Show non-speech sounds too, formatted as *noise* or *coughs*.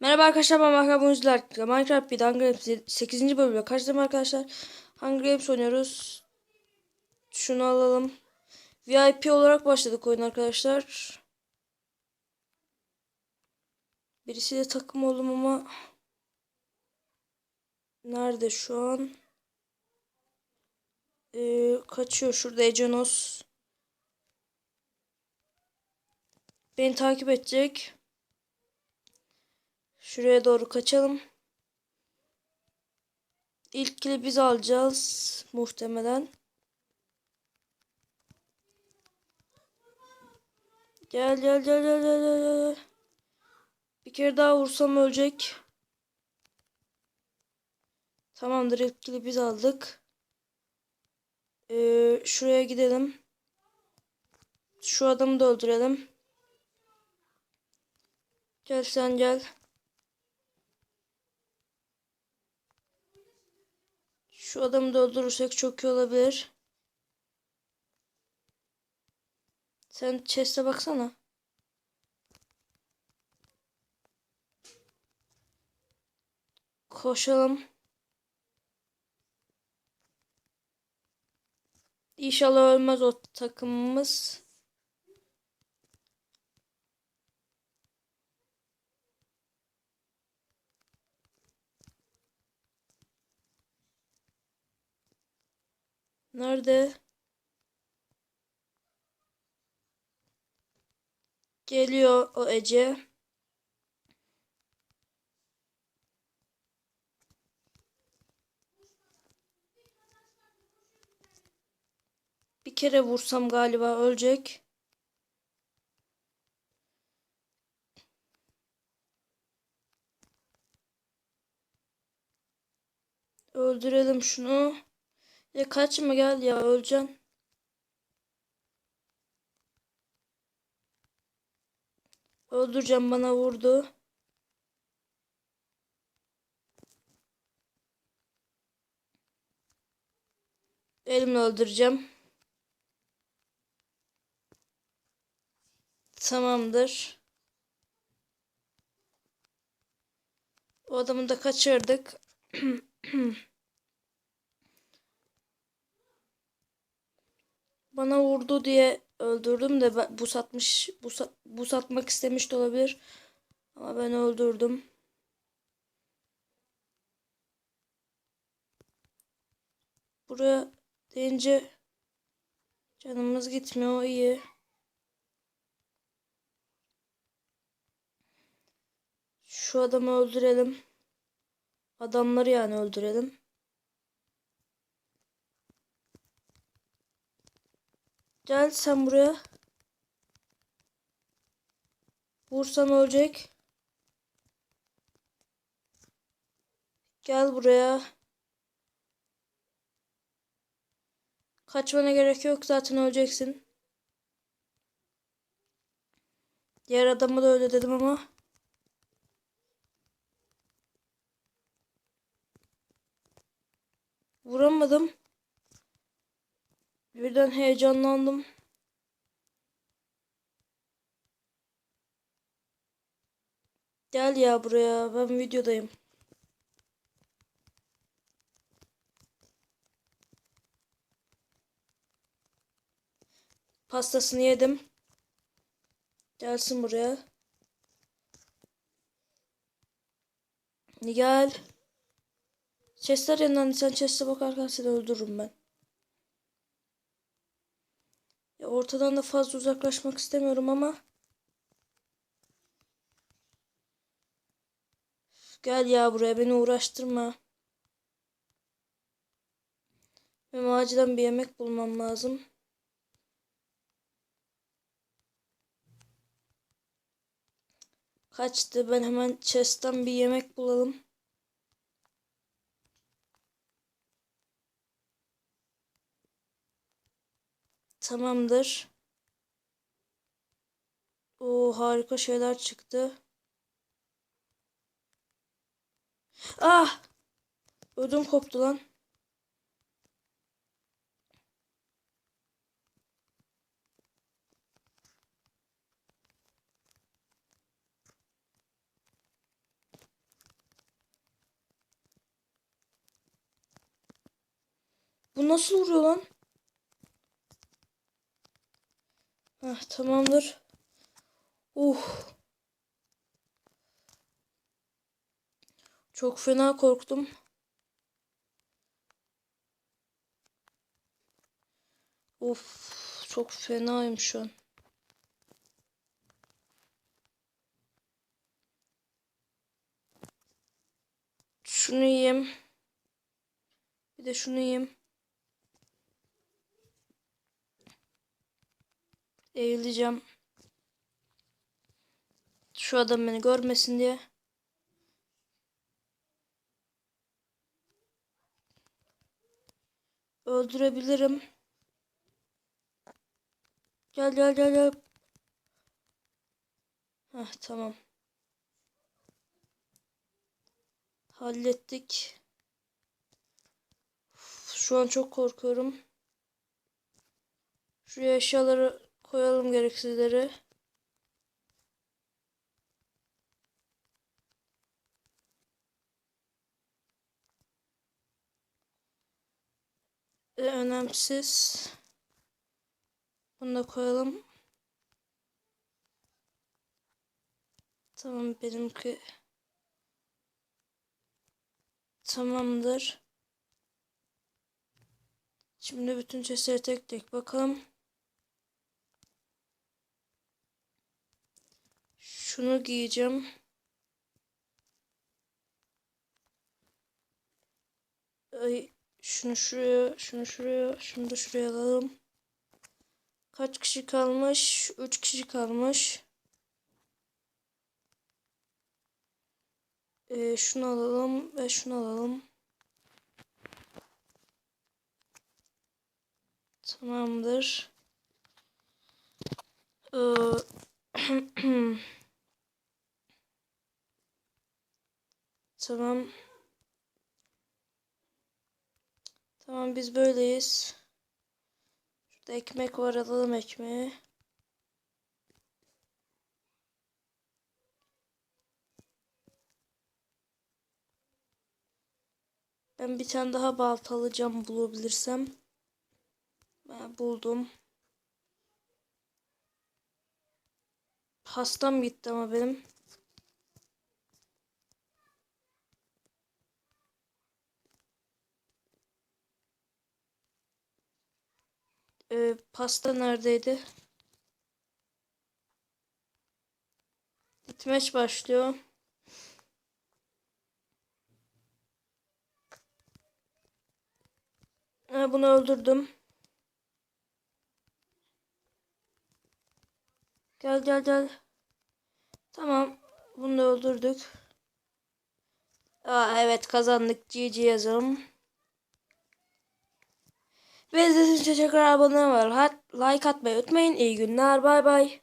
Merhaba arkadaşlar ben Mahkam Oyuncular. Minecraft bir Hunger Games 8. bölümde karşıdayım arkadaşlar. Hunger Games oynuyoruz. Şunu alalım. VIP olarak başladık oyun arkadaşlar. Birisiyle takım oldum ama nerede şu an? Ee, kaçıyor şurada Egenos. Beni takip edecek. Şuraya doğru kaçalım. İlk kili biz alacağız muhtemelen. Gel gel gel gel gel gel. Bir kere daha vursam ölecek. Tamamdır ilk kili biz aldık. Ee, şuraya gidelim. Şu adamı da öldürelim. Gel sen gel. Şu adamı da öldürürsek çok iyi olabilir. Sen chest'e baksana. Koşalım. İnşallah ölmez o takımımız. Nerede? Geliyor o Ece. Bir kere vursam galiba ölecek. Öldürelim şunu. Ya kaçma gel ya öleceksin. Öldüreceğim bana vurdu. Elimle öldüreceğim. Tamamdır. O adamı da kaçırdık. *clears throat* Bana vurdu diye öldürdüm de bu satmış bu, sa- bu satmak istemiş de olabilir. Ama ben öldürdüm. Buraya deyince canımız gitmiyor iyi. Şu adamı öldürelim. Adamları yani öldürelim. Gel sen buraya. Vursan ölecek. Gel buraya. Kaçmana gerek yok zaten öleceksin. Diğer adamı da öyle dedim ama. Birden heyecanlandım. Gel ya buraya. Ben videodayım. Pastasını yedim. Gelsin buraya. Gel. Chestler yanından sen chest'e bakarken seni öldürürüm ben. Ya ortadan da fazla uzaklaşmak istemiyorum ama. Gel ya buraya beni uğraştırma. Benim acilen bir yemek bulmam lazım. Kaçtı. Ben hemen chest'ten bir yemek bulalım. Tamamdır. O harika şeyler çıktı. Ah! Ödüm koptu lan. Bu nasıl vuruyor lan? Heh, tamamdır. Uh. Çok fena korktum. Of, çok fenayım şu an. Şunu yiyeyim. Bir de şunu yiyeyim. Eğileceğim. Şu adam beni görmesin diye. Öldürebilirim. Gel gel gel gel. Heh tamam. Hallettik. Şu an çok korkuyorum. Şuraya eşyaları koyalım gereksizleri. Ve önemsiz. Bunu da koyalım. Tamam benimki tamamdır. Şimdi bütün chestleri tek tek bakalım. Şunu giyeceğim. Ay, şunu şuraya, şunu şuraya, şunu da şuraya alalım. Kaç kişi kalmış? 3 kişi kalmış. Ee, şunu alalım ve şunu alalım. Tamamdır. Ee, *clears throat* *coughs* tamam. Tamam biz böyleyiz. Şurada ekmek var alalım ekmeği. Ben bir tane daha balta alacağım bulabilirsem. Ben buldum. Hastam gitti ama benim. Ee, pasta neredeydi? Gitmeç başlıyor. Ha, bunu öldürdüm. Gel gel gel. Tamam. Bunu da öldürdük. Aa, evet kazandık. GG yazalım. Ve izlediğiniz için tekrar abone var. Like atmayı unutmayın. İyi günler. Bay bay.